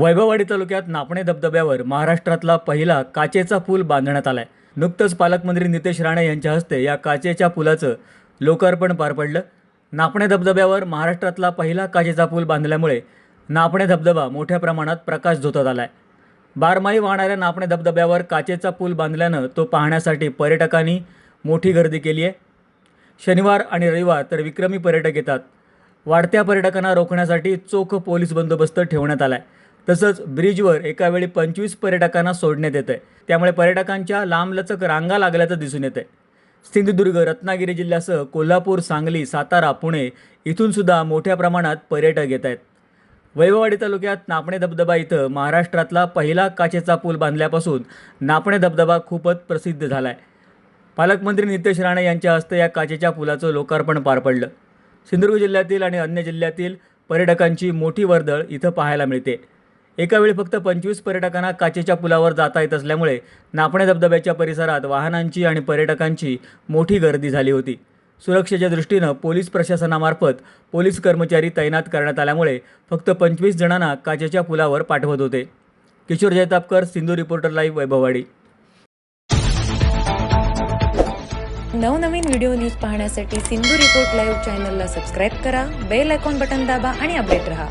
वैभववाडी तालुक्यात नापणे धबधब्यावर महाराष्ट्रातला पहिला काचेचा पूल बांधण्यात आलाय. नुकतंच पालकमंत्री नितेश राणे यांच्या हस्ते या काचेच्या पुलाचं लोकार्पण पार पडलं. नापणे धबधब्यावर महाराष्ट्रातला पहिला काचेचा पूल बांधल्यामुळे नापणे धबधबा मोठ्या प्रमाणात प्रकाश झोतत आलाय. बारमाही वाहणाऱ्या नापणे धबधब्यावर काचेचा पूल बांधल्यानं तो पाहण्यासाठी पर्यटकांनी मोठी गर्दी केली आहे. शनिवार आणि रविवार तर विक्रमी पर्यटक येतात. वाढत्या पर्यटकांना रोखण्यासाठी चोख पोलीस बंदोबस्त ठेवण्यात आला आहे तसंच ब्रिजवर एका वेळी पंचवीस पर्यटकांना सोडण्यात येतं आहे त्यामुळे पर्यटकांच्या लांबलचक रांगा लागल्याचं दिसून येतं आहे सिंधुदुर्ग रत्नागिरी जिल्ह्यासह कोल्हापूर सांगली सातारा पुणे इथून सुद्धा मोठ्या प्रमाणात पर्यटक येत आहेत. वैभववाडी तालुक्यात नापणे धबधबा इथं महाराष्ट्रातला पहिला काचेचा पूल बांधल्यापासून नापणे धबधबा खूपच प्रसिद्ध झाला आहे पालकमंत्री नितेश राणे यांच्या हस्ते या काचेच्या पुलाचं लोकार्पण पार पडलं. सिंधुदुर्ग जिल्ह्यातील आणि अन्य जिल्ह्यातील पर्यटकांची मोठी वर्दळ इथं पाहायला मिळते. एका वेळी फक्त पंचवीस पर्यटकांना काचेच्या पुलावर जाता येत असल्यामुळे नापणे धबधब्याच्या परिसरात वाहनांची आणि पर्यटकांची मोठी गर्दी झाली होती. सुरक्षेच्या दृष्टीनं पोलीस प्रशासनामार्फत पोलीस कर्मचारी तैनात करण्यात आल्यामुळे फक्त पंचवीस जणांना काचेच्या पुलावर पाठवत होते. Kishore Jaitapkar Sindhu reporter live Vaibhavwadi. नवनवीन व्हिडिओ न्यूज पाहण्यासाठी सिंधू रिपोर्ट लाईव्ह चॅनलला सबस्क्राईब करा बेल आयकॉन बटन दाबा आणि अपडेट रहा.